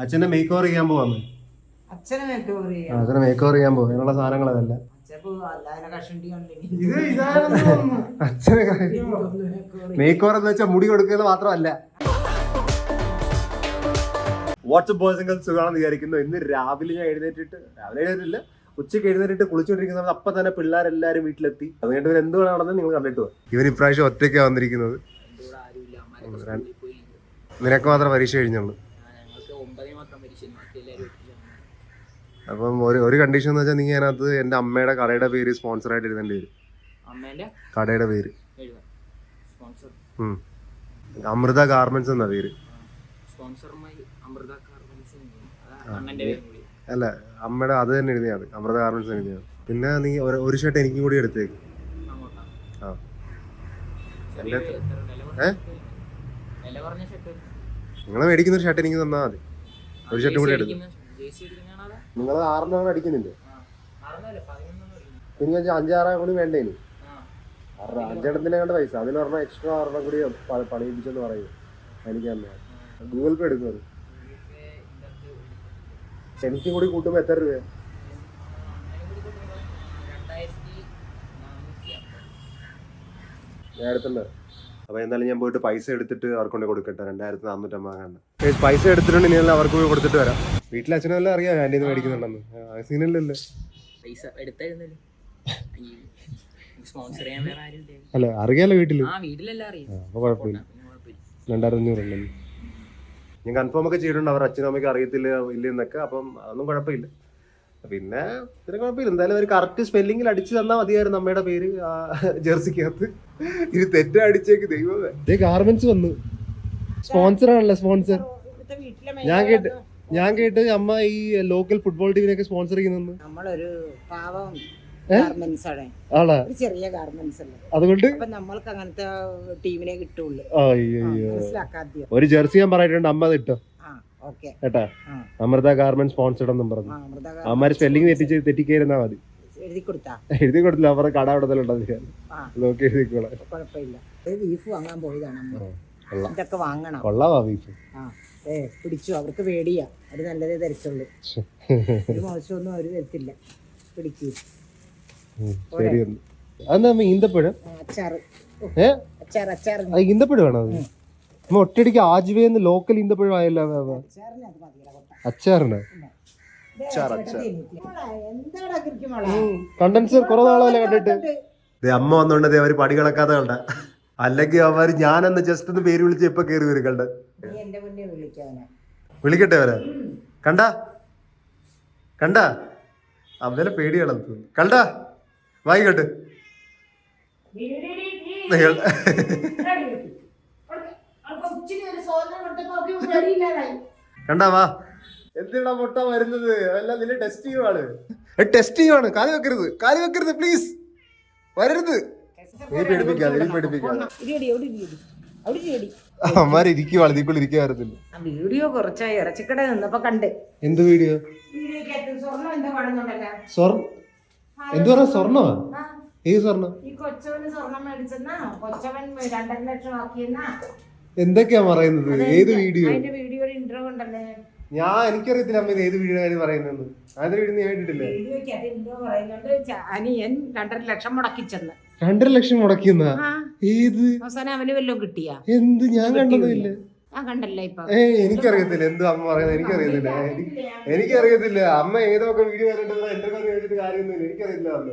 അച്ഛനെ make over ചെയ്യാൻ പോവാന്ന് അച്ഛനെ മേക്ക് ഓവർ ചെയ്യാം അച്ഛനെ മേക്ക് ഓവർ ചെയ്യാൻ പോകും അതിനുള്ള സാധനങ്ങൾ അതല്ല. അച്ഛനെ മേക്ക് ഓവർ എന്ന് വെച്ചാൽ മുടി കൊടുക്കുന്നത് മാത്രമല്ല. വാട്സപ്പ് ബോയ്സ് ഗേൾസ് സുഖമാണെന്ന് വിചാരിക്കുന്നു. ഇന്ന് രാവിലെ ഞാൻ എഴുന്നേറ്റിട്ട് രാവിലെ എഴുന്നേറ്റില്ല ഉച്ചയ്ക്ക് എഴുന്നേറ്റിട്ട് കുളിച്ചുകൊണ്ടിരിക്കുന്ന സമയത്ത് അപ്പൊ തന്നെ പിള്ളേരെല്ലാരും വീട്ടിലെത്തി. അത് കഴിഞ്ഞിട്ട് ഇവർ എന്ത് വേണമെന്ന് നിങ്ങൾ കണ്ടിട്ട് ഇവർ ഇപ്രാവശ്യം ഒറ്റയ്ക്കാണ് വന്നിരിക്കുന്നത്. നിനക്ക് മാത്രം പരീക്ഷ കഴിഞ്ഞുള്ളൂ ഞങ്ങൾക്ക് ഒമ്പതിന് മാത്രം പരീക്ഷ എല്ലാവരും അപ്പം ഒരു ഒരു കണ്ടീഷൻ എന്ന് വെച്ചാൽ നീ അതിനകത്ത് എന്റെ അമ്മയുടെ കടയുടെ പേര് സ്പോൺസർ ആയിട്ട് എഴുതേണ്ടി വരും. കടയുടെ പേര്. അമൃത ഗാർമെന്റ്സ് എന്നാ പേര്. അല്ല അമ്മയുടെ അത് തന്നെ എഴുതിയാണ് അമൃത ഗാർമെന്റ്സ് എഴുതിയാണ് പിന്നെ നീ ഒരു- ഷർട്ട് എനിക്കും കൂടി എടുത്തേക്ക്. ആ. ഏ? നിങ്ങൾ മേടിക്കുന്ന ഒരു ഷർട്ട് എനിക്ക് തന്നാൽ മതി. ഒരു ഷർട്ട് കൂടി അതാ? നിങ്ങൾ ആറെണ്ണം അടിക്കുന്നില്ലേ. പിന്നെ വെച്ചാൽ അഞ്ചാറ് കൂടി വേണ്ടേ ഇനി പൈസ. അതിന് പറഞ്ഞാൽ എക്സ്ട്രാ ആറെണ്ണം കൂടി പണിയിപ്പിച്ചെന്ന് പറയും. എനിക്ക് ഗൂഗിൾ പേ എടുക്കുന്നത് എനിക്കും കൂടി കൂട്ടുമ്പോൾ എത്ര രൂപ ഞാൻ അപ്പൊ എന്തായാലും ഞാൻ പോയിട്ട് പൈസ എടുത്തിട്ട് അവർക്ക് കൊണ്ട് കൊടുക്കട്ടെ. രണ്ടായിരത്തി നാനൂറ്റമ്പത് കണ്ട് പൈസ എടുത്തിട്ടുണ്ട് ഇനി അവർക്ക് പോയി കൊടുത്തിട്ട് വരാം. വീട്ടിലെ അച്ഛനെല്ലാം അറിയാം ആന്റി നിന്ന് മേടിക്കുന്നുണ്ടെന്ന്. സീനല്ലല്ലോ. പൈസ എടുത്തായിരുന്നല്ലോ. അല്ല അറിയാലോ വീട്ടിൽ. അപ്പൊ കുഴപ്പമില്ല. രണ്ടായിരത്തി ഞാൻ കൺഫേം ഒക്കെ ചെയ്തിട്ടുണ്ട് അവർ അച്ഛനും അമ്മയ്ക്ക് അറിയത്തില്ല ഇല്ലെന്നൊക്കെ അപ്പം അതൊന്നും കുഴപ്പമില്ല. പിന്നെ പിന്നെ കുഴപ്പമില്ല. എന്തായാലും ഒരു കറക്റ്റ് സ്പെല്ലിങ്ങിൽ അടിച്ചു തന്നാൽ മതിയായിരുന്നു അമ്മയുടെ പേര് ജേഴ്സിക്കകത്ത്. ഇത് തെറ്റ അടിച്ചേക്ക് ദൈവമേ. ഗാർമെന്റ്സ് വന്നു. സ്പോൺസർ ആണല്ലോ സ്പോൺസർ ഞാൻ കേട്ട് ഞാൻ കേട്ട് അമ്മ ഈ ലോക്കൽ ഫുട്ബോൾ ടീമിനൊക്കെ സ്പോൺസർ ചെയ്യുന്നു നമ്മളൊരു പാവം ഗാർമെന്റ്സ് ആണ്. ആളാ ഒരു ചെറിയ ഗാർമെന്റ്സ് അല്ലേ? അതുകൊണ്ട്? നമ്മൾക്ക് അങ്ങനത്തെ ടീമിനെ കിട്ടുള്ളൂ. ഒരു ജേഴ്സി ഞാൻ പറഞ്ഞിട്ടുണ്ട് അമ്മ അത് ഇട്ടോ. ആ ഓക്കെ കേട്ടാ. അമൃത ഗാർമെന്റ് സ്പോൺസർഡ് എന്നും പറഞ്ഞു. അമ്മമാര് സ്പെല്ലിംഗ് തെറ്റിച്ച് തെറ്റിക്കായിരുന്നാ മതി. എഴുതി കൊടുത്താ? എഴുതി കൊടുത്തില്ല അവരുടെ കട അവിടെ തന്നെ ഉണ്ടത് നോക്കി എഴുതിക്കോളാം. ബീഫ് വാങ്ങാൻ പോയതാണ് ഇതൊക്കെ വാങ്ങണം. കൊള്ളാവാ ബീഫ് ഏ പിടിച്ചു. അവർക്ക് പേടിയാ. അത് നല്ലതേ ധരിച്ചുള്ളൂ ഒരു മോശമൊന്നും അവർ തരത്തില്ല. പിടിക്കൂ. അതെന്താ ഈന്തപ്പഴം? അച്ചാറ്. അച്ചാർ അച്ചാർ ഈന്തപ്പഴം വേണോ അമ്മ ഒറ്റയടിക്ക് ആജുവേന്ന് ലോക്കൽ ഈന്തപ്പഴം ആയല്ലോ. അച്ചാറിന്? കണ്ടൻസർ കുറെ നാളല്ലേ കണ്ടിട്ട്. അമ്മ വന്നോണ്ടത് അവർ പടി കിടക്കാതെ കണ്ട. അല്ലെങ്കിൽ അവർ ഞാനെന്ന് ജസ്റ്റ് ഒന്ന് പേര് വിളിച്ച് ഇപ്പൊ കയറി വരും കണ്ട്. വിളിക്കട്ടെ അവരെ? കണ്ട? കണ്ട? അവരെ പേടിയാണെന്ന് കണ്ട? വായിക്കട്ടെ. കണ്ടാ വാ. എന്തിനാ മുട്ട വരുന്നത്? അല്ല നിന്നെ ടെസ്റ്റ് ചെയ്യുവാണ്. ടെസ്റ്റ് ചെയ്യുവാണ്. കാലി വെക്കരുത്. കാലി വെക്കരുത് പ്ലീസ് വരരുത്. നീ പേടിപ്പിക്കാതെ നീ പേടിപ്പിക്കാതെ. അമ്മാര് ഇരിക്കുവാണ് ഇതിക്കുള്ളിൽ ഇരിക്കാറില്ല ആ വീഡിയോ കുറച്ചായി. ഇറച്ചിക്കട നിന്നപ്പോ കണ്ട്. എന്ത് വീഡിയോ? സ്വർണം എന്താ കാണുന്നുണ്ടല്ലോ. സ്വർ എന്ത് പറഞ്ഞ സ്വർണമാ? ആ, ഏത് സ്വർണം? ഈ കൊച്ചവന് സ്വർണം മേടിച്ചെന്നാ? കൊച്ചവൻ രണ്ടര ലക്ഷം ആക്കിയെന്നാ? എന്തൊക്കെയാ പറയുന്നത്? ഏത് വീഡിയോ? അതിന്റെ വീഡിയോയുടെ ഇൻട്രോ ഉണ്ടല്ലേ ഞാൻ എനിക്കറിയത്തില്ല അമ്മ ഇത് ഏത് വീഡിയോ കാര്യം പറയുന്നത് അതിന്റെ വീഡിയോ നീ കേട്ടിട്ടില്ലേ വീഡിയോക്കകത്ത് ഇന്റർവ്യൂ പറയുന്നുണ്ട്. ച- അനിയൻ രണ്ടര ലക്ഷം മുടക്കി ചെന്ന് രണ്ടര ലക്ഷം മുടക്കിയെന്ന? ഏത്? അവസാനം അവന് വല്ലതും കിട്ടിയാ. എന്ത്? ഞാൻ കണ്ടതില്ല? ആ കണ്ടല്ലേ ഇപ്പൊ? ഏ എനിക്കറിയത്തില്ല. എന്ത് അമ്മ പറയുന്നത്? എനിക്കറിയത്തില്ല. എനിക്ക് എനിക്കറിയത്തില്ല. അമ്മ ഏതൊക്കെ വീഡിയോ കണ്ടിട്ടുണ്ടോ എന്റെ കാര്യം ചോദിച്ചിട്ട് കാര്യമൊന്നുമില്ല എനിക്കറിയില്ല അമ്മ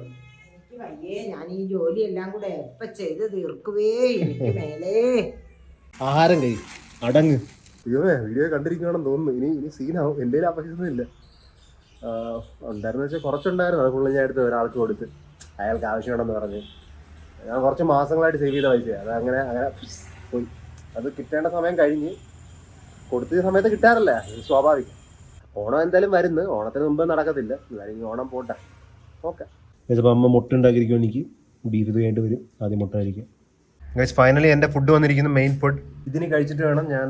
വയ്യേ. ഞാൻ ഈ ജോലി എല്ലാം കൂടെ എപ്പ ചെയ്ത് തീർക്കുവേ? എനിക്ക് മേലേ. ആഹാരം കഴി. അടങ്ങ്. വീഡിയോ കണ്ടിരിക്കുകയാണെന്ന് തോന്നുന്നു. ഇനി ഇനി സീനാവും എന്റെ ആവശ്യമൊന്നുമില്ല ഉണ്ടായിരുന്നു വെച്ചാൽ കുറച്ചുണ്ടായിരുന്നു. അത് ഫുള്ള് ഞാൻ എടുത്ത് ഒരാൾക്ക് കൊടുത്ത്. അയാൾക്ക് ആവശ്യമാണെന്ന് പറഞ്ഞ്. ഞാൻ കുറച്ച് മാസങ്ങളായിട്ട് സേവ് ചെയ്ത പൈസ അത് അങ്ങനെ അങ്ങനെ പോയി. അത് കിട്ടേണ്ട സമയം കഴിഞ്ഞ് കൊടുത്ത സമയത്ത് കിട്ടാറില്ല. ഇത് സ്വാഭാവികം. ഓണം എന്തായാലും വരുന്നു. ഓണത്തിന് മുമ്പ് നടക്കത്തില്ല. എന്തായാലും ഓണം പോട്ടെ. ഓക്കെ. ചിലപ്പോൾ അമ്മ മുട്ട ഉണ്ടാക്കിയിരിക്കും എനിക്ക്. ബീഫ് കഴിഞ്ഞിട്ട് വരും. ആദ്യം മുട്ട കഴിക്കാം. ഫൈനലി എന്റെ ഫുഡ് വന്നിരിക്കുന്നു മെയിൻ ഫുഡ് ഇതിന് കഴിച്ചിട്ട് വേണം ഞാൻ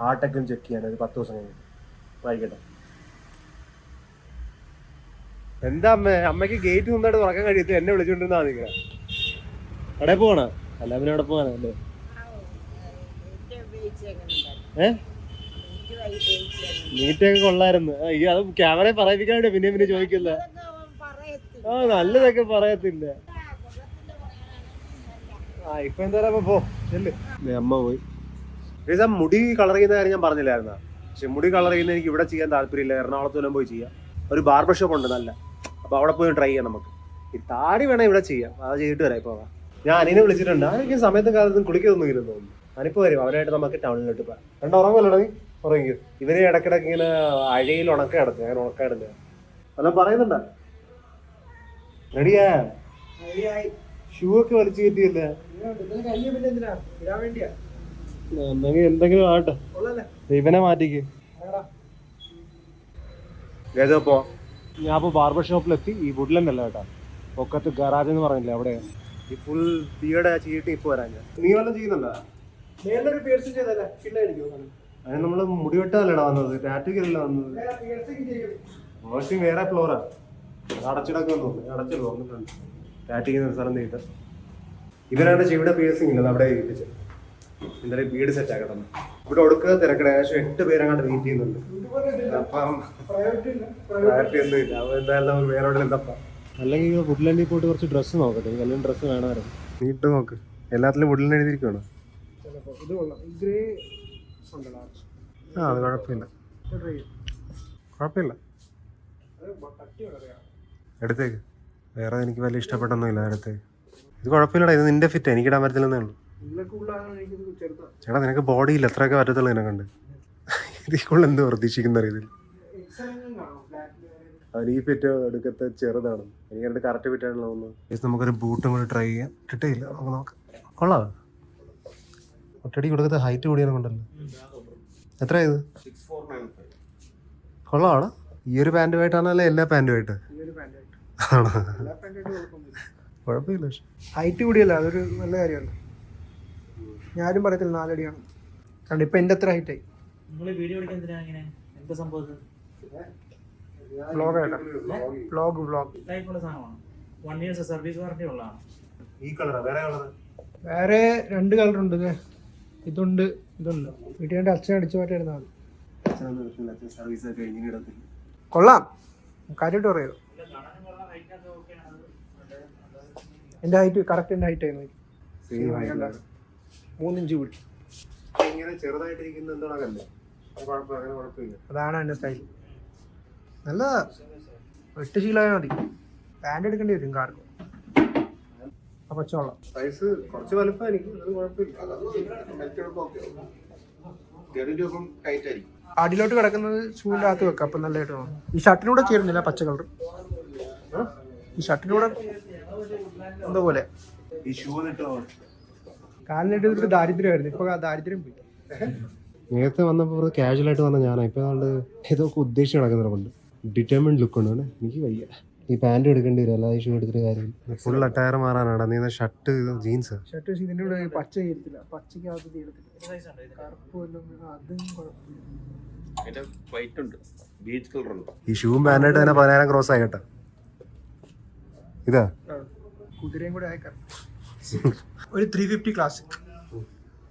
ഹാർട്ടൊക്കെ ചെക്ക് ചെയ്യാൻ. ഒരു പത്ത് ദിവസം കഴിഞ്ഞ്. വായിക്കട്ടെ. എന്താ അമ്മ? അമ്മയ്ക്ക് ഗേറ്റ് നിന്നായിട്ട് തുറക്കാൻ കഴിയത്തില്ല. എന്നെ വിളിച്ചോണ്ടിരുന്നാ നിൽക്കണം അവിടെ പോണ? അല്ല പിന്നെ അവിടെ പോകാനല്ലേ ഏ? നീറ്റൊക്കെ കൊള്ളായിരുന്നു. അത് ക്യാമറ പറയിപ്പിക്കാണ്ട് പിന്നെ പിന്നെ ചോദിക്കില്ല. ആ നല്ലതൊക്കെ പറയത്തില്ല ആ ഇപ്പൊ എന്തായാലും പോ ചെല്ല് ദേ, അമ്മ പോയി. മുടി കളർ ചെയ്യുന്ന കാര്യം ഞാൻ പറഞ്ഞില്ലായിരുന്ന? പക്ഷെ മുടി കളർ ചെയ്യുന്ന എനിക്ക് ഇവിടെ ചെയ്യാൻ താല്പര്യമില്ല. എറണാകുളത്ത് വല്ലതും പോയി ചെയ്യാം. ഒരു ബാർബർ ഷോപ്പ് ഉണ്ട് നല്ല. അപ്പൊ അവിടെ പോയി ട്രൈ ചെയ്യാം നമുക്ക്. ഈ താടി വേണേ ഇവിടെ ചെയ്യാം. അത് ചെയ്തിട്ട് വരാം ഇപ്പൊ. ഞാൻ അനിനെ വിളിച്ചിട്ടുണ്ട്. എനിക്ക് സമയത്തും കാലത്തും കുളിക്കൊന്നും ഇല്ലെന്ന് തോന്നുന്നു. അനിപ്പോ വരും. അവരായിട്ട് നമുക്ക് ടൗണിലോട്ട് പോകാം. രണ്ട് ഉറങ്ങല്ലോ നീ ഉറങ്ങി. ഇവരെ ഇടക്കിടക്ക് ഇങ്ങനെ അഴയിൽ ഉണക്ക കിടക്കും ഞാൻ ഉണക്കാടില്ല അല്ല പറയുന്നുണ്ടാ? റെഡിയാ ഷൂ ഒക്കെ വലിച്ചു കയറ്റിയില്ല എന്തെങ്കിലും എന്തെങ്കിലും ആട്ടെ ഇവനെ മാറ്റിക്ക്. ഞാൻ ഇപ്പൊ ബാർബർ ഷോപ്പിലെത്തി ഈ വുഡ്ലൻഡ് അല്ല കേട്ടാ. പൊക്കത്ത് ഗറാജ് എന്ന് പറഞ്ഞില്ലേ അവിടെ. ഈ ഫുൾ ബിയർഡ് ചെയ്തിട്ട് ഇപ്പൊ വരാൻ ഞാൻ. നീ വല്ലതും ചെയ്യുന്നുണ്ടോ? മേലൊരു പേഴ്സ് ചെയ്തല്ലേ കില്ലായിരിക്കും നമ്മൾ നമ്മൾ മുടിവെട്ടല്ലടാ വന്നത്. ടാറ്റുക്കല്ല വന്നത്. മോശം വേറെ ഫ്ലോറാ അടച്ചിടക്കുന്നു അടച്ചല്ലോ വന്നിട്ടുണ്ട്. ടാറ്റിക്കുന്ന സ്ഥലം നീട്ട്. ഇവരാണ് ചെവിടെ പിയേഴ്സിംഗ് ഇല്ലത് അവിടെ ഏൽപ്പിച്ച് എന്തായാലും വീട് സെറ്റ് ആക്കണം. ഇവിടെ ഒടുക്കുക തിരക്കട ഏകദേശം എട്ട് പേരങ്ങാണ്ട് വെയിറ്റ് ചെയ്യുന്നുണ്ട്. അപ്പം പ്രയോറിറ്റി ഒന്നും ഇല്ല. അപ്പൊ എന്തായാലും നമുക്ക് വേറെ എവിടെ എന്തപ്പാ അല്ലെങ്കിൽ വുഡ്ലാൻഡിൽ പോയിട്ട് കുറച്ച് ഡ്രസ്സ് നോക്കട്ടെ. എനിക്ക് എല്ലാം ഡ്രസ്സ് വേണമായിരുന്നു. നീട്ട് നോക്ക്. എല്ലാത്തിലും വുഡ്ലാൻഡ് ഉണ്ടല്ലോ. ആ അത് കുഴപ്പമില്ല. കുഴപ്പമില്ല. എടുത്തേക്ക്. വേറെ എനിക്ക് വലിയ ഇഷ്ടപ്പെട്ടൊന്നുമില്ല അടുത്തേക്ക് ഇത് കുഴപ്പമില്ലടാ ഇത് നിന്റെ ഫിറ്റ് എനിക്ക് ഇടാൻ പറ്റത്തില്ലെന്നേ ഉള്ളൂ. ചേട്ടാ നിനക്ക് ബോഡി ഇല്ല എത്രയൊക്കെ പറ്റത്തുള്ളൂ എന്നെ കണ്ട്. ഇതിക്കുള്ള എന്ത് പ്രതീക്ഷിക്കുന്ന ഇതിൽ? ഈ ഫിറ്റ് എടുക്കത്തെ ചെറുതാണ്. എനിക്ക് രണ്ട് കറക്റ്റ് ഫിറ്റ് ആണല്ലോ തോന്നുന്നു നമുക്കൊരു ബൂട്ടും കൂടി ട്രൈ ചെയ്യാം. കിട്ടിയില്ല നമുക്ക് നോക്കാം കൊള്ളാം. ഒറ്റടി കൊടുക്കത്തെ ഹൈറ്റ് കൂടിയാണ് കൊണ്ടല്ലോ? എത്ര ഇത്? കൊള്ളാണ് ഈ ഒരു പാന്റുമായിട്ടാണോ അല്ലെ എല്ലാ പാന്റുമായിട്ട് ആണോ? കുഴപ്പമില്ല. പക്ഷെ ഹൈറ്റ് കൂടിയല്ല അതൊരു നല്ല കാര്യമല്ല ഞാനും പറയത്തില്ല നാലടിയാണ്. കാരണം ഇപ്പൊ എന്റെ അത്ര ഹൈറ്റായി. നിങ്ങൾ വീഡിയോ എടുക്കാൻ എന്തിനാ ഇങ്ങനെ? എന്താ സംഭവം വ്ളോഗ് വ്ളോഗ് ലൈഫുള്ള സാധനമാണ്? വൺ ഇയേഴ്സ് സർവീസ് വാറണ്ടി ഉള്ളതാണ്? ഈ കളറാ വേറെ രണ്ട് കളർ ഉണ്ട് ദേ. ഇതുണ്ട് ഇതുണ്ട്. വീട്ടിൽ വേണ്ടി അച്ഛൻ അടിച്ചു മാറ്റായിരുന്നു കൊള്ളാം. കാര്യമായിട്ട് പറയുമോ എന്റെ ഹൈറ്റ് കറക്റ്റ് എന്റെ ഹൈറ്റ് ആയിരുന്നു. മൂന്നിഞ്ച് കൂടി ഇങ്ങനെ ചെറുതായിട്ടിരിക്കുന്ന എന്താണല്ലേ കുഴപ്പം അങ്ങനെ കുഴപ്പമില്ല. അതാണ് എന്റെ സ്റ്റൈൽ നല്ല എട്ട് ശീലമായ മതി. പാന്റ് എടുക്കേണ്ടി വരും കാർക്ക്. സൈസ് കുറച്ച് വലുപ്പം എനിക്ക് അത് കുഴപ്പമില്ല അടിയിലോട്ട് കിടക്കുന്നത് ഷൂവിന്റെ അകത്ത് വെക്കാം അപ്പൊ നല്ലതായിട്ട് തോന്നും. ഈ ഷർട്ടിനൂടെ ചേരുന്നില്ല പച്ച കളർ ഈ ഷർട്ടിനൂടെ എന്തോ പോലെ ഈ ഷൂ ഇട്ടോ കാലിനിട്ട് ഒരു ദാരിദ്ര്യമായിരുന്നു. ഇപ്പൊ ദാരിദ്ര്യം പോയി. നേരത്തെ വന്നപ്പോൾ കാഷ്വൽ ആയിട്ട് വന്ന ഞാനാ. ഇപ്പൊ അതുകൊണ്ട് ഇതൊക്കെ ഉദ്ദേശിച്ച് നടക്കുന്നുണ്ട് ഡിറ്റർമിൻഡ് ലുക്ക് ഉണ്ട് എനിക്ക് വയ്യ. ഈ പാന്റ് എടുക്കേണ്ടി വരും. അല്ലാതെ ഈ ഷൂ എടുത്തിട്ട് കാര്യം. ഫുൾ അട്ടയർ മാറാനാണ്. നീ ഷർട്ട് ജീൻസ് ഷർട്ട് ഇതിന്റെ കൂടെ പച്ച ബീച്ച് കളർ ഉണ്ട്. ഈ ഷൂവും പാന്റായിട്ട് തന്നെ പതിനായിരം ക്രോസ് ആയിട്ടാ ഇതാ. കുതിരയും കൂടെ ആയ ഒരു ത്രീ ഫിഫ്റ്റി ക്ലാസിക്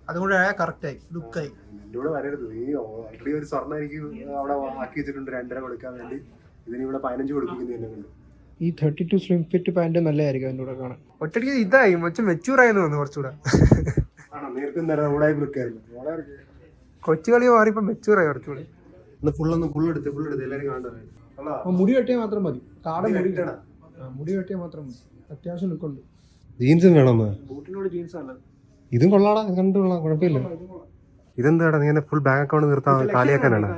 അതും കൂടെ ആയ കറക്റ്റായി ലുക്കായി. കൂടെ വരരുത്. നീ ഓൾറെഡി ഒരു സ്വർണം എനിക്ക് അവിടെ ആക്കി വെച്ചിട്ടുണ്ട് രണ്ടര കൊടുക്കാൻ വേണ്ടി. ഇതിന് ഇവിടെ പതിനഞ്ച് കൊടുപ്പിക്കുന്നു എന്നെ കൊണ്ട്. ഈ thirty two slim fit pant നല്ലതായിരിക്കും അതിന്റെ കൂടെ കാണാൻ. ഒറ്റയ്ക്ക് ഇതായി മൊച്ച മെച്ചൂർ ആയെന്ന് തോന്നുന്നു കുറച്ചുകൂടെ. ആണോ? നേരത്തെ നേരം ഊടായി നിൽക്കായിരുന്നു. കൊച്ചു കളി മാറിയപ്പോൾ മെച്ചൂറായി കുറച്ചുകൂടെ. ഫുള്ളൊന്ന് എല്ലാവരും മുടി വെട്ടിയാൽ മാത്രം മതി. കാട മുടി. ആ, മുടി വെട്ടിയാൽ മാത്രം മതി. അത്യാവശ്യം ലുക്കുണ്ട് ജീൻസും വേണം. ബൂട്ടിനോട് ജീൻസ് അല്ല ഇതും കൊള്ളാടാ കണ്ടു കൊള്ളാം കുഴപ്പമില്ല. ഇതെന്താടാ നീ എന്നെ ഫുൾ ബാങ്ക് അക്കൗണ്ട് നിർത്താൻ കാലിയാക്കാനാണ്?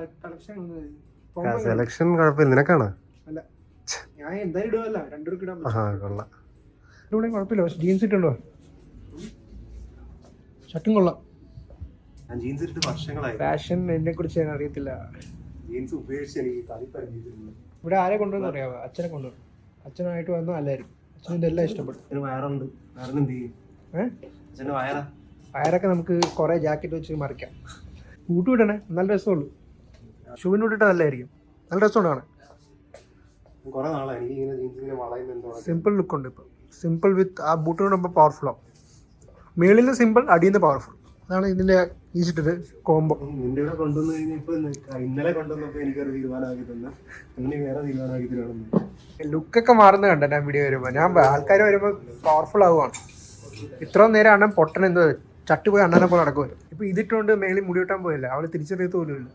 സെലക്ഷൻ കുഴപ്പമില്ല. നിനക്കാണ്? അല്ല ഞാൻ എന്തായാലും ഇടുവല്ല രണ്ടുപേർക്ക് ഇടാൻ പറ്റും. ആ കൊള്ളാം. ഇവിടെ കുഴപ്പമില്ല. പക്ഷെ ജീൻസ് ഇട്ടുണ്ടോ? ഷർട്ടും കൊള്ളാം. ഞാൻ ജീൻസ് ഇട്ട് വർഷങ്ങളായി. ഫാഷൻ എന്നെ കുറിച്ച് ഞാൻ അറിയത്തില്ല. ജീൻസ് ഉപയോഗിച്ച് എനിക്ക് കളിപ്പറിഞ്ഞിട്ടുണ്ട് ഇവിടെ ആരെ കൊണ്ടുവന്ന് അറിയാവോ? അച്ഛനെ കൊണ്ടുവന്നു. അച്ഛനായിട്ട് വന്നാൽ അല്ലായിരിക്കും അച്ഛന് എല്ലാം ഇഷ്ടപ്പെടും. വയറുണ്ട്. വയറിനെന്ത് ചെയ്യും? ഏഹ് അച്ഛന്റെ വയറാ? വയറൊക്കെ നമുക്ക് കുറേ ജാക്കറ്റ് വെച്ച് മറിക്കാം. കൂട്ടു വിടണേ. നല്ല രസമുള്ളൂ. ഷൂവിന് വിട്ടിട്ട് നല്ലതായിരിക്കും നല്ല രസമുണ്ട് കാണാൻ. കുറെ നാളായി. ഇങ്ങനെ വളയുന്ന എന്തോ സിമ്പിൾ ലുക്ക് ഉണ്ട് ഇപ്പോൾ സിമ്പിൾ വിത്ത് ആ ബൂട്ടിനോട് പവർഫുൾ ആവും. മേളിൽ നിന്ന് സിമ്പിൾ അടിയിൽ നിന്ന് പവർഫുൾ അതാണ് ഇതിന്റെ ഈസിട്ടത് കോംബോ നിന്റെ ഇവിടെ കൊണ്ടുവന്ന് കഴിഞ്ഞപ്പോ ഇന്നലെ കൊണ്ടുവന്നപ്പോ എനിക്കൊരു തീരുമാനമാക്കി തന്നെ. അങ്ങനെ വേറെ തീരുമാനമാക്കി തരണം ലുക്കൊക്കെ മാറുന്ന കണ്ട ഞാൻ വീഡിയോ വരുമ്പോ? ഞാൻ ആൾക്കാർ വരുമ്പോ പവർഫുൾ ആവുകയാണ് ഇത്ര നേരം അണ്ണൻ പൊട്ടൻ എന്തോ ചട്ടി പോയി അണ്ണനെ പോലെ നടക്കുമല്ലോ ഇപ്പൊ ഇതിട്ടുകൊണ്ട് മേളിൽ മുടി വെട്ടാൻ പോയില്ല? അവൾ തിരിച്ചറിയത്ത് പോലും ഇല്ല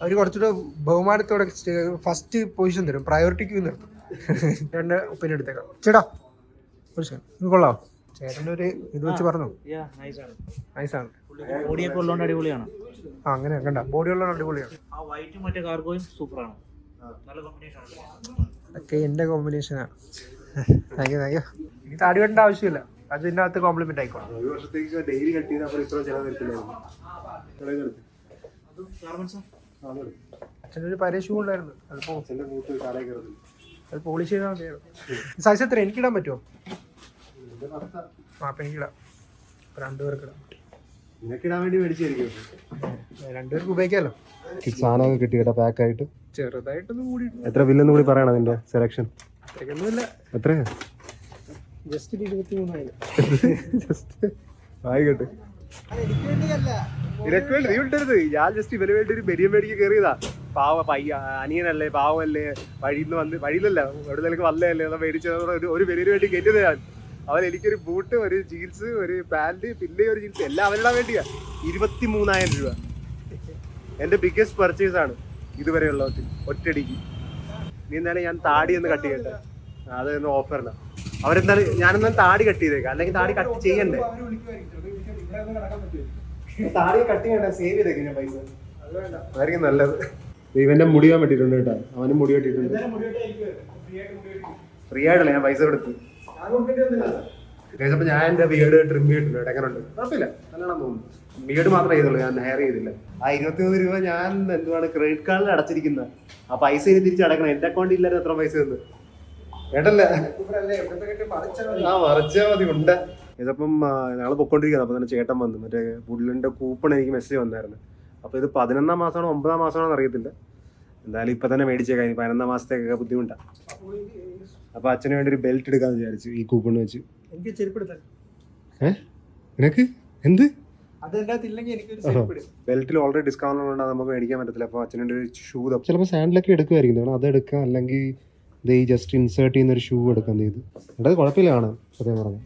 അവർ കുറച്ചുകൂടെ ബഹുമാനത്തോടെ ഫസ്റ്റ് പൊസിഷൻ തരും. പ്രയോറിറ്റിക്ക് നിർത്തും രണ്ട് ഒപ്പീനിയൻ എടുത്തേക്കാം. ചേട്ടാ കൊള്ളാം. ചേട്ടന്റെ ഒരു ഇത് വെച്ച് പറഞ്ഞു? നൈസാണ് നൈസാണ് ബോഡിയൊക്കെ ഉള്ളതുകൊണ്ട് അടിപൊളിയാണ്. ആ അങ്ങനെ കണ്ട. ബോഡിയുള്ള അടിപൊളിയാണ്. ആ വൈറ്റും മറ്റേ കാർഗോയും സൂപ്പറാണ്. നല്ല കോമ്പിനേഷൻ ഒക്കെ എന്റെ കോമ്പിനേഷനാണ് താങ്ക് യു താങ്ക് യു എനിക്ക് താടി വെട്ടേണ്ട ആവശ്യമില്ല. അത് ഇതിന്റെ അകത്ത് കോംപ്ലിമെന്റ് ആയിക്കോളാം. ഒരു വർഷത്തേക്ക് ഡെയിലി കട്ട് ചെയ്താൽ ഇത്ര ചിലവ് വരത്തില്ലായിരുന്നു പഴയ ഷൂ ഉണ്ടായിരുന്നു അത് പോളിഷ് ചെയ്താൽ മതിയായിരുന്നു. സൈസ് എത്ര എനിക്കിടാൻ പറ്റുമോ? നിനക്കിടാൻ വേണ്ടി മേടിച്ചായിരിക്കും രണ്ടുപേർക്ക് ഉപയോഗിക്കാമല്ലോ സാധനമൊക്കെ കിട്ടി കേട്ടോ പാക്കായിട്ട്. ചെറുതായിട്ടൊന്നും കൂടി എത്ര ബില്ലെന്ന് കൂടി പറയണം നിന്റെ സെലക്ഷൻ അത്രയ്ക്കൊന്നുമില്ല എത്രയാ? ജസ്റ്റ് ഒരു ഇരുപത്തി മൂന്നായിരം ജസ്റ്റ് ആയിക്കോട്ടെ. നിനക്ക് വേണ്ടി നീ വിട്ടരുത്. ഞാൻ ജസ്റ്റ് ഇവന് വേണ്ടി ഒരു ബെരിയ മേടിക്ക് കയറിയതാ പാവ പയ്യ അനിയനല്ലേ പാവല്ലേ വഴിയിൽ നിന്ന് വന്ന് വഴിയിലല്ല എവിടെ നിനക്ക് എന്നാ മേടിച്ചത്. ഒരു ഒരു ബെരിയന് വേണ്ടി കയറ്റിയത് ഞാൻ. അവൻ എനിക്കൊരു ബൂട്ട് ഒരു ജീൻസ് ഒരു പാന്റ് പിന്നെ ഒരു ജീൻസ് എല്ലാം അവനിടാൻ വേണ്ടിയാ. ഇരുപത്തി മൂന്നായിരം രൂപ. എന്റെ ബിഗ്ഗസ്റ്റ് പർച്ചേസ് ആണ് ഇതുവരെയുള്ള ഒറ്റടിക്ക് നീ എന്തായാലും ഞാൻ താടി ഒന്ന് കട്ട് ചെയ്യട്ടെ. അത് ഓഫറിനാ അവരെന്തായാലും ഞാനെന്തായാലും താടി കട്ട് ചെയ്തേക്കാം. അല്ലെങ്കിൽ താടി കട്ട് ചെയ്യണ്ടേ? താടി കട്ട് ചെയ്യണ്ട സേവ് ചെയ്തേക്കാം ഞാൻ പൈസ. അതായിരിക്കും നല്ലത്. ഇവന്റെ മുടി വെട്ടിയിട്ടുണ്ട് കേട്ടോ. അവന് മുടി വെട്ടിയിട്ടുണ്ട്. ഫ്രീ ആയിട്ടല്ല ഞാൻ പൈസ കൊടുത്ത്. അപ്പൊ ഞാൻ എന്റെ ബിയേഡ് ട്രിം ചെയ്തിട്ടുണ്ട് എങ്ങനെയുണ്ട് കുഴപ്പമില്ല. നല്ലോണം തോന്നുന്നു. ബിയേഡ് മാത്രമേ ചെയ്തുള്ളൂ. ഞാൻ ഹെയർ ചെയ്തില്ല. ആ ഇരുപത്തി മൂന്ന് രൂപ ഞാൻ എന്തുവാണ് ക്രെഡിറ്റ് കാർഡിൽ അടച്ചിരിക്കുന്ന. ആ പൈസ ഇനി തിരിച്ചു അടക്കണം. എന്റെ അക്കൗണ്ടിൽ ഇല്ലായിരുന്നു എത്ര പൈസ തന്നു കേട്ടല്ലേ? ആ മറിച്ചാ മതി. ഉണ്ട്. ഇതിപ്പം ഞങ്ങൾ പൊക്കോണ്ടിരിക്കുന്നത് അപ്പൊ തന്നെ ചേട്ടൻ വന്നു. മറ്റേ പുള്ളിന്റെ കൂപ്പൺ എനിക്ക് മെസ്സേജ് വന്നായിരുന്നു. അപ്പൊ ഇത് പതിനൊന്നാം മാസമാണോ ഒമ്പതാം മാസമാണോ അറിയത്തില്ല. എന്തായാലും ഇപ്പൊ തന്നെ മേടിച്ചേക്കാം. ഇനി പതിനൊന്നാം മാസത്തേക്കൊക്കെ ബുദ്ധിമുട്ടാണ് അപ്പൊ അച്ഛന് വേണ്ടി ഒരു ബെൽറ്റ് എടുക്കാന്ന് വിചാരിച്ചു ഈ കൂപ്പൺ വെച്ച്. എനിക്ക് ചെരുപ്പെടുത്താൻ ഏഹ് നിനക്ക്? എന്ത്? ബെൽറ്റിൽ ഓൾറെഡി ഡിസ്കൗണ്ട് ഉള്ളതുകൊണ്ട് നമുക്ക് മേടിക്കാൻ പറ്റത്തില്ല. അപ്പോൾ അച്ഛന്റെ ഒരു ഷൂ ചിലപ്പോൾ സാൻഡിലൊക്കെ എടുക്കുമായിരിക്കും. കാരണം അത് എടുക്കാം അല്ലെങ്കിൽ ഇത് ഈ ജസ്റ്റ് ഇൻസേർട്ട് ചെയ്യുന്ന ഒരു ഷൂ എടുക്കാൻ ചെയ്ത് എടാ കുഴപ്പമില്ല കാണാം സത്യം പറഞ്ഞു.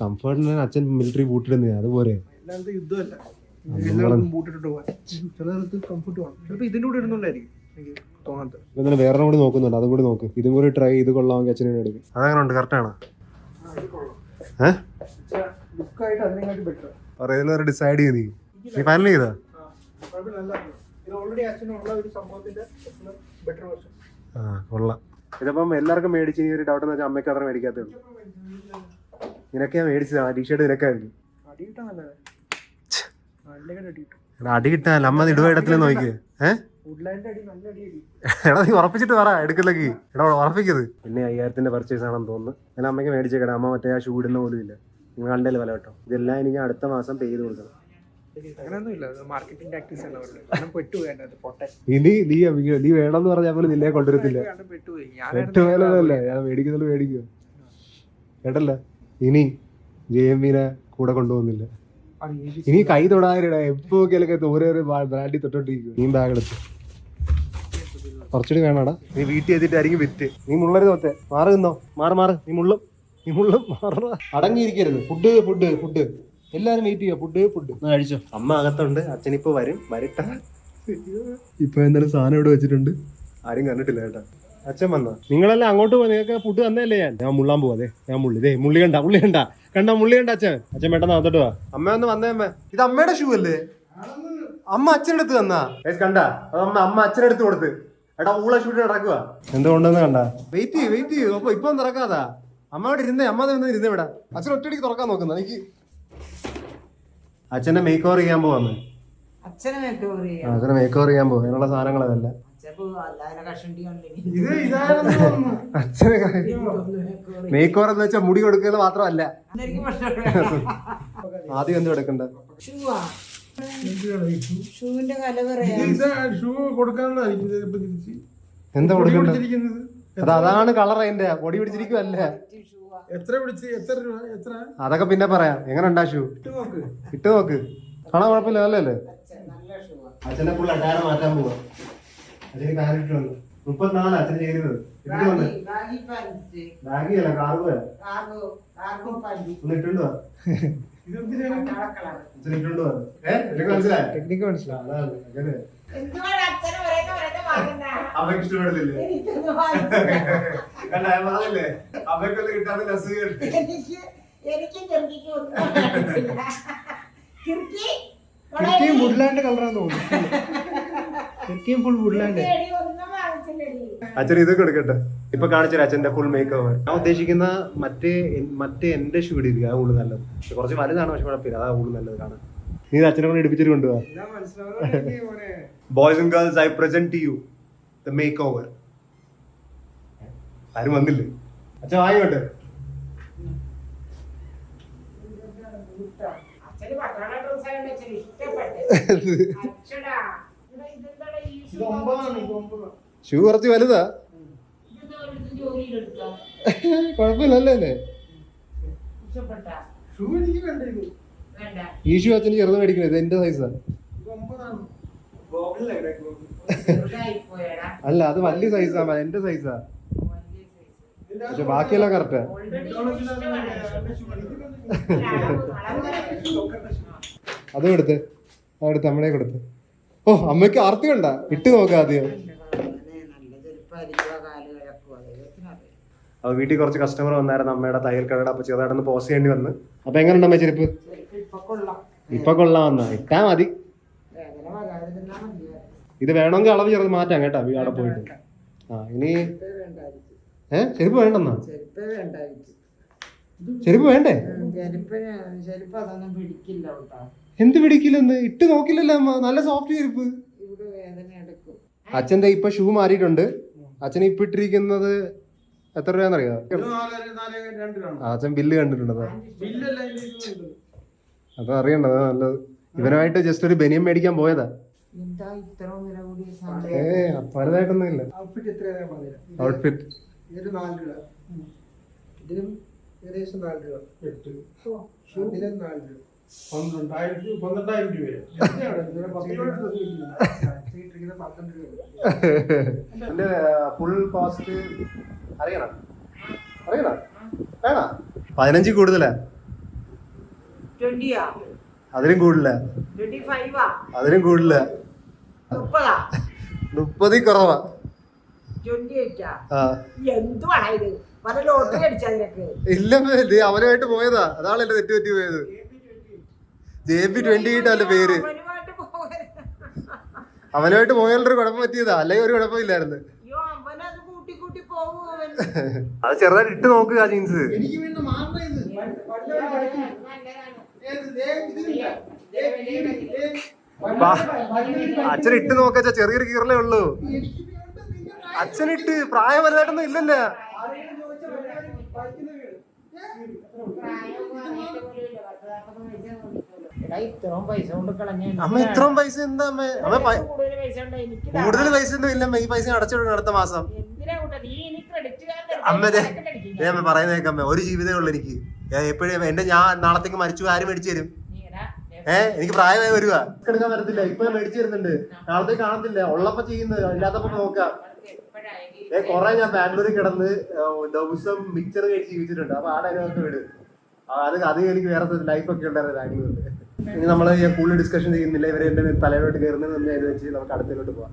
കംഫർട്ടിന് അച്ഛൻ മിലിറ്ററി ബൂട്ടിടുന്ന അതുപോലെ യുദ്ധമല്ല. എല്ലാവർക്കും ബൂട്ടിട്ട് പോകാൻ ചില സ്ഥലത്ത് കംഫർട്ട് വേണം. ചിലപ്പോൾ ഇതിന്റെ കൂടെ ഇടുന്നുണ്ടായിരിക്കും. എനിക്ക് തോന്നാത്തത് ഇപ്പൊ തന്നെ വേറെ കൂടി നോക്കുന്നുണ്ട്. അതും കൂടി നോക്ക്. ഇതും കൂടി ട്രൈ ചെയ്ത് കൊള്ളാമെങ്കിൽ അച്ഛനെ എടുക്കും അതങ്ങനെ ഉണ്ട് കറക്റ്റാണ് ഏഹ് പറയുന്നവർ ഡിസൈഡ് ചെയ്ത് നീ. ഫൈനൽ ചെയ്താ? ആ കൊള്ളാം. ഇതിപ്പം എല്ലാവർക്കും മേടിച്ച് ഈ ഒരു ഡൗട്ട് എന്ന് വെച്ചാൽ അമ്മയ്ക്ക് അത്ര മേടിക്കാത്തേ ഉള്ളൂ നിനക്കെ മേടിച്ചത്. ആ ടീഷർട്ട് നിനക്കായിരുന്നു അടി കിട്ടാൻ അമ്മ ഇടുവ ഇടത്തിൽ നോക്കിയേ. ഏഹ് വുഡ്ലാൻഡ് അടി നല്ല അടി അടി. എടാ നീ ഉറപ്പിച്ചിട്ട് പറ എടുക്കില്ലെങ്കിൽ എടാ ഉറപ്പിക്കത് പിന്നെ അയ്യായിരത്തിന്റെ പർച്ചേസ് ആണെന്ന് തോന്നുന്നു. ഞാൻ അമ്മയ്ക്ക് മേടിച്ചേക്കടാ. അമ്മ മറ്റേ ആ ഷൂ ഇടുന്ന പോലും ഇല്ല. നിങ്ങൾ കണ്ടല്ലേ വില കേട്ടോ. ഇതെല്ലാം എനിക്ക് അടുത്ത മാസം പേ ചെയ്ത് കൊടുക്കണം. ഇനി നീ നീ വേണമെന്ന് പറഞ്ഞാൽ പോലും നിന്നെ കൊണ്ടുവരത്തില്ല. കാരണം പെട്ടുപോയി. എട്ട് മേലല്ലേ ഞാൻ മേടിക്കുന്നുള്ളൂ മേടിക്കുക കേട്ടല്ല? ഇനി ജെ എം വിനെ കൂടെ കൊണ്ടുപോകുന്നില്ല. ഇനി കൈ തൊടാതിരടാ. എപ്പോ നോക്കിയാലൊക്കെ ഓരോരോ ബ്രാൻഡിൽ തൊട്ടോണ്ടിരിക്കും നീ ബാഗ് എടുത്ത് കുറച്ചുകൂടി വേണടാ. നീ വീട്ടിൽ എത്തിയിട്ടായിരിക്കും വിറ്റ്. നീ മുള്ളരുത് ഒത്തെ മാറി നിന്നോ. മാറി മാറ്. നീ മുള്ളും. നീ മുള്ളും. മാറ അടങ്ങിയിരിക്കരുത്. Food food food. എല്ലാരും വെയിറ്റ് ചെയ്യുക. Food food. കഴിച്ചോ? അമ്മ അകത്തുണ്ട്. അച്ഛനിപ്പോ വരും. വരട്ടെ. ഇപ്പൊ എന്തായാലും സാധനം ഇവിടെ വെച്ചിട്ടുണ്ട്. ആരും കണ്ടിട്ടില്ല കേട്ടാ. അച്ഛൻ വന്ന? നിങ്ങളെല്ലാം അങ്ങോട്ട് പോയി നിങ്ങൾക്ക് ഫുഡ് തന്നല്ലേ ഞാൻ? ഞാൻ മുള്ളാൻ പോവാ അതെ ഞാൻ മുള്ളി ദേ മുള്ളി കണ്ട മുള്ളി കണ്ട. കണ്ട മുള്ളി കണ്ട അച്ഛൻ? അച്ഛൻ പെട്ടെന്ന് വന്നിട്ട് വാ. അമ്മ ഒന്ന് വന്നേ അമ്മ. ഇത് അമ്മയുടെ ഷൂ അല്ലേ? അമ്മ അച്ഛനടുത്ത് തന്നാ. കണ്ട? അമ്മ അമ്മ അച്ഛനടുത്ത് കൊടുത്ത്. എടാ ഊള ഷൂട്ട് നടക്കുക എന്താ കൊണ്ടുവന്ന് കണ്ട? വെയിറ്റ് ചെയ്യ് വെയിറ്റ് ചെയ്യൂ. അപ്പൊ ഇപ്പൊ തുറക്കാതാ. അമ്മ അവിടെ ഇരുന്നേ അമ്മ തന്നെ ഇരുന്നേ ഇവിടെ. അച്ഛൻ ഒറ്റയടിക്ക് തുറക്കാൻ നോക്കുന്ന എനിക്ക്. അച്ഛനെ മേക്ക് ഓവർ ചെയ്യാൻ പോവാന്ന്. അച്ഛനെ മേക്ക് ഓവർ ചെയ്യാൻ പോവാ. അതിനുള്ള സാധനങ്ങൾ അതല്ല. അച്ഛനെ മേക്ക് ഓവർ എന്ന് വെച്ചാൽ മുടി കൊടുക്കുന്നത് മാത്രമല്ല. ആദ്യം എന്ത് കൊടുക്കണ്ട? ഷൂവിന്റെ ഷൂ എന്താ കൊടുക്കണ്ടത് കൊടുക്കണ്ട? അത് അതാണ് കളർ അതിന്റെ. പൊടി പിടിച്ചിരിക്കുവല്ല? ഷൂവാ. എത്ര പിടിച്ച്? എത്ര രൂപ? എത്ര? അതൊക്കെ പിന്നെ പറയാം. എങ്ങനെ ഉണ്ടാ ഷൂ? ഇട്ട് നോക്ക്. ഇട്ട് നോക്ക്. കാണാൻ കുഴപ്പമില്ല നല്ലല്ലേ ഷൂ അച്ഛനെ ഫുൾ അട്ടാറ് മാറ്റാൻ പോവാ. അച്ഛന് കാലിട്ട് വന്നു മുപ്പത്തിനാല് അച്ഛൻ ചെയ്തത്. ഇട്ട് വന്ന്. ബാഗി കാർഗോയാ കാർഗോ ഒന്ന് ഇട്ടുണ്ടോ ഇതെന്തിനാണ് കളർ ഇട്ടുണ്ടോ ഏഹ് എനിക്ക് മനസ്സിലായി? ടെക്നിക്ക് അതാണ് അങ്ങനെ. എന്തുകൊണ്ട് അച്ഛന്. കണ്ടാ പറഞ്ഞില്ലേ? കിട്ടാത്ത വാങ്ങിച്ചില്ല. കിർക്കി? വുഡ്ലാൻഡ് കളറാന്ന് തോന്നുന്നു. ഫുൾ വുഡ്ലാൻഡ് അച്ഛൻ ഇതൊക്കെ എടുക്കട്ടെ. ഇപ്പൊ കാണിച്ചു അച്ഛന്റെ ഫുൾ മേക്ക് ഓവർ ഞാൻ ഉദ്ദേശിക്കുന്ന മറ്റേ മറ്റേ എന്റെ ഷൂ ഇരിക്കുക ആ ഉള്ളു നല്ലത്. പക്ഷെ കുറച്ച് വലുതാണ് പക്ഷെ കുഴപ്പമില്ല. അതാ ഉള്ളു നല്ലത് കാണാൻ. നീ അച്ഛനെ കൊണ്ട് ഇടിപ്പിച്ചിട്ട് കൊണ്ടുപോവാ boys and girls I present to you the makeover ആരും വന്നില്ലേ? അച്ഛൻ വാങ്ങിക്കോട്ടെ ഇഷ്ടപ്പെട്ടു അച്ഛടാ ഇവിടെ ഇതെന്താടാ ഈ ഇത് ഒമ്പതാണ് ഇത് ഒമ്പതാണ് ഷൂ കുറച്ച് വലുതാ. കുഴപ്പമില്ലല്ലേ ഷൂ എനിക്ക് വേണ്ട ഇത് വേണ്ട ഈ ഷൂ അച്ഛന് ചെറുത് മേടിക്കണേ ഇത് എന്റെ സൈസാണ് അല്ല അത് വലിയ സൈസാ എന്റെ സൈസാ. പക്ഷെ ബാക്കിയെല്ലാം കറക്റ്റാ. അതും എടുത്ത് അതെടുത്ത് നമ്മളെ കൊടുത്ത്. ഓ അമ്മയ്ക്ക് ആർത്തി കണ്ട? ഇട്ട് നോക്കാം ആദ്യം. അപ്പൊ വീട്ടിൽ കുറച്ച് കസ്റ്റമർ വന്നായിരുന്നു അമ്മയുടെ തയ്യൽ കടയുടെ അപ്പൊ ചെറുതായിട്ടൊന്ന് പോസ് ചെയ്യേണ്ടി വന്ന്. അപ്പൊ എങ്ങനെയുണ്ട് അമ്മ ചെരുപ്പ്? ഇപ്പൊ കൊള്ളാം കൊള്ളാമെന്നാ ഇട്ടാ മതി. ഇത് വേണമെങ്കിൽ അളവ് ചെറുത് മാറ്റാം കേട്ടോ അവിടെ പോയിട്ട്. ആ ഇനി ഏ ചെരുപ്പ് വേണ്ടെന്നാ? ചെരുപ്പേ വേണ്ടേ? ചെരുപ്പ് ചെരുപ്പ് അതൊന്നും പിടിക്കില്ല കേട്ടോ. എന്ത് പിടിക്കില്ലെന്ന്? ഇട്ട് നോക്കില്ലല്ലോ അമ്മ. നല്ല സോഫ്റ്റ് ചെരുപ്പ് അച്ഛന്റെ ഇപ്പൊ ഷൂ മാറിയിട്ടുണ്ട്. അച്ഛൻ ഇപ്പൊ ഇട്ടിരിക്കുന്നത് എത്ര രൂപയാണെന്നറിയോ അച്ഛൻ ബില്ല് കണ്ടിട്ടുണ്ട് അത്. അറിയണ്ടത് നല്ലത്. ഇവനായിട്ട് ജസ്റ്റ് ഒരു ബനിയം മേടിക്കാൻ പോയതാ. ഏ പലതായിട്ടൊന്നും ഇല്ല. ഔട്ട്ഫിറ്റ് ഇതിനും ഏകദേശം നാല് രൂപ. എട്ട് ഇതിനും നാല് രൂപ. പന്ത്രണ്ടായിരം പന്ത്രണ്ടായിരം രൂപയാണ് ഫുൾ കോസ്റ്റ് അറിയണം. അറിയണം. വേണ? പതിനഞ്ച് കൂടുതലാ? അതിലും ഫൈവാ അതിലും കൂടുതല? മുപ്പതി. കുറവാ. ഇല്ല അവനുമായിട്ട് പോയതാ. അതാണ് എന്റെ തെറ്റ് പറ്റി പോയത്. ജെ പി ട്വന്റി എയ്റ്റ് അല്ല പേര്? അവനുമായിട്ട് പോയാലൊരു കുഴപ്പം പറ്റിയതാ. അല്ലെങ്കിൽ ഒരു കുഴപ്പമില്ലായിരുന്നു അത് ചെറുതായിട്ട് ഇട്ട് നോക്കുക ജീൻസ് അച്ഛൻ ഇട്ട് നോക്ക ചെറിയൊരു കീറലേ ഉള്ളൂ. അച്ഛനിട്ട് പ്രായം വലുതായിട്ടൊന്നും ഇല്ലല്ലോ. ആരെങ്കിലും അമ്മ ഇത്രയും പൈസ എന്താ അമ്മ? അമ്മ പ- കൂടുതൽ പൈസ ഒന്നും ഇല്ല ഈ പൈസ അടച്ചിടണം അടുത്ത മാസം. അമ്മേ അമ്മ പറയുന്നേക്ക അമ്മ. ഒരു ജീവിതമേ ഉള്ളു എനിക്ക്. എപ്പോഴും എന്റെ ഞാൻ നാളത്തേക്ക് മരിച്ചു ആരും മേടിച്ചു തരും? ഏഹ് എനിക്ക് പ്രായമായി വരുക എടുക്കാൻ വരത്തില്ല. ഇപ്പൊ മേടിച്ചു തരുന്നുണ്ട്. നാളത്തേക്ക് കാണത്തില്ല. ഉള്ളപ്പോ ചെയ്യുന്നത്. ഇല്ലാത്തപ്പോ നോക്കാം. ഏ കൊറേ ഞാൻ ബാംഗ്ലൂരിൽ കിടന്ന് ദിവസം മിക്സർ കഴിച്ച് ജീവിച്ചിട്ടുണ്ട്. അപ്പൊ ആടെ വീട്. അത് അത് എനിക്ക് വേറെ ലൈഫൊക്കെ ഉണ്ടായിരുന്നു ബാംഗ്ലൂരിൽ നമ്മൾ കൂടുതൽ ഡിസ്കഷൻ ചെയ്യുന്നില്ല. ഇവരെ തലയിലോട്ട് കയറുന്നത് എന്ന് വെച്ച് നമുക്ക് അടുത്തിലോട്ട് പോവാം.